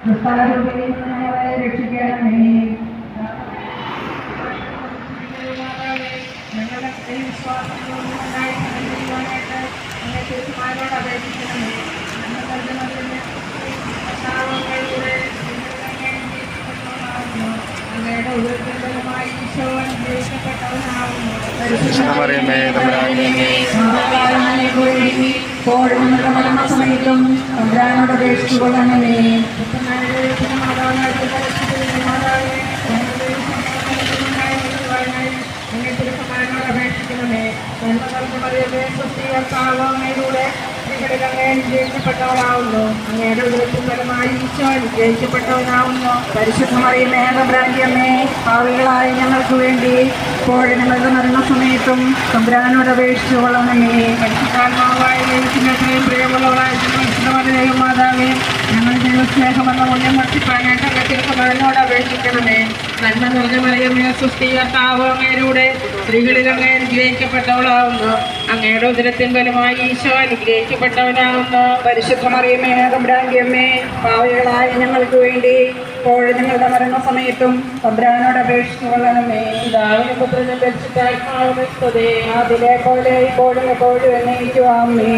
ക്രിസ്താരൂപയിൽ ഞങ്ങളെ രക്ഷിക്കണമേ ഞങ്ങളുടെ വിശ്വാസങ്ങളായി ചെയ്യുവാനായിട്ട് ഞങ്ങളെ തീർച്ചയായോട് അപേക്ഷിക്കണമേ ഞങ്ങൾ അനുഗ്രഹിക്കപ്പെട്ടവനാവുന്നു പരിശുദ്ധമറിയമേ ഞങ്ങൾക്ക് വേണ്ടി ഇപ്പോഴും ഞങ്ങളുടെ മരണസമയത്തും തമ്പുരാനോട് അപേക്ഷിച്ചുകൊള്ളണമേ പരിശുദ്ധാത്മാവായ ദൈവത്തിന് അത്രയും പ്രിയമുള്ളവളായ വിശുദ്ധമായ മാതാവേ ഞങ്ങൾ ദൈവസ്നേഹമെന്ന അപേക്ഷിക്കണമേ. നന്മ നിറഞ്ഞ മറിയമേ സുസ്ഥീകർത്താവ് അങ്ങയിലൂടെ സ്ത്രീകളിൽ അങ്ങ് അനുഗ്രഹിക്കപ്പെട്ടവളാവുന്നു. അങ്ങയുടെ ഉദരത്തിൻ ബലമായി ഈശോ അനുഗ്രഹിക്കപ്പെട്ടവനാവുന്നു. പരിശുദ്ധ പരിശുദ്ധമറിയമേ തമ്പുരാന്റിയമ്മേ പാവികളായ ഞങ്ങൾക്ക് വേണ്ടി ഇപ്പോഴും നിങ്ങളുടെ മരണസമയത്തും തമ്പുരാനോട് പുത്രനും പരിശുദ്ധാത്മാവിനും സ്തുതി. അതിലെ പോലെ ഇപ്പോഴും എപ്പോഴും എന്നേക്കുവാമേ.